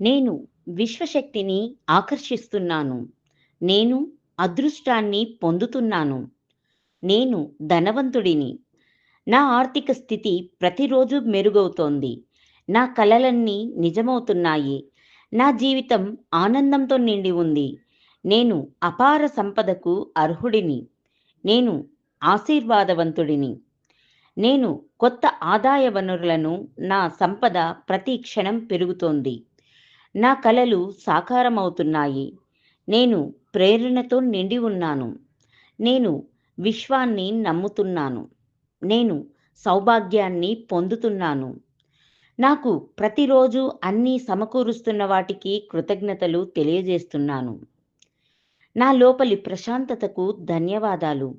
నేను విశ్వశక్తిని ఆకర్షిస్తున్నాను. నేను అదృష్టాన్ని పొందుతున్నాను. నేను ధనవంతుడిని. నా ఆర్థిక స్థితి ప్రతిరోజు మెరుగవుతోంది. నా కలలన్నీ నిజమవుతున్నాయి. నా జీవితం ఆనందంతో నిండి ఉంది. నేను అపార సంపదకు అర్హుడిని. నేను ఆశీర్వాదవంతుడిని. నేను కొత్త ఆదాయ వనరులను నా సంపద ప్రతి క్షణం పెరుగుతోంది. నా కలలు సాకారమవుతున్నాయి. నేను ప్రేరణతో నిండి ఉన్నాను. నేను విశ్వాన్ని నమ్ముతున్నాను. నేను సౌభాగ్యాన్ని పొందుతున్నాను. నాకు ప్రతిరోజు అన్నీ సమకూరుస్తున్న వాటికి కృతజ్ఞతలు తెలియజేస్తున్నాను. నా లోపలి ప్రశాంతతకు ధన్యవాదాలు.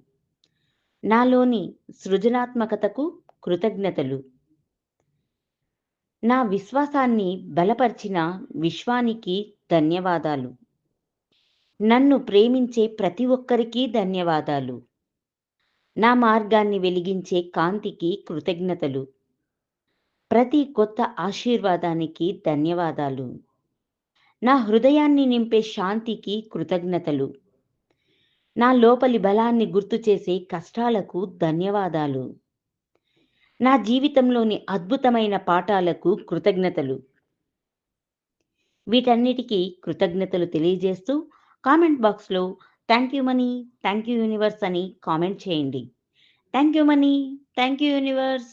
నాలోని సృజనాత్మకతకు కృతజ్ఞతలు. నా విశ్వాసాన్ని బలపరిచిన విశ్వానికి ధన్యవాదాలు. నన్ను ప్రేమించే ప్రతి ఒక్కరికి ధన్యవాదాలు. నా మార్గాన్ని వెలిగించే కాంతికి కృతజ్ఞతలు. ప్రతి కొత్త ఆశీర్వాదానికి ధన్యవాదాలు. నా హృదయాన్ని నింపే శాంతికి కృతజ్ఞతలు. నా లోపలి బలాన్ని గుర్తు చేసే కష్టాలకు ధన్యవాదాలు. నా జీవితంలోని అద్భుతమైన పాఠాలకు కృతజ్ఞతలు. వీటన్నిటికీ కృతజ్ఞతలు తెలియజేస్తూ కామెంట్ బాక్స్లో thank you money thank you universe అని కామెంట్ చేయండి. Thank you money thank you universe.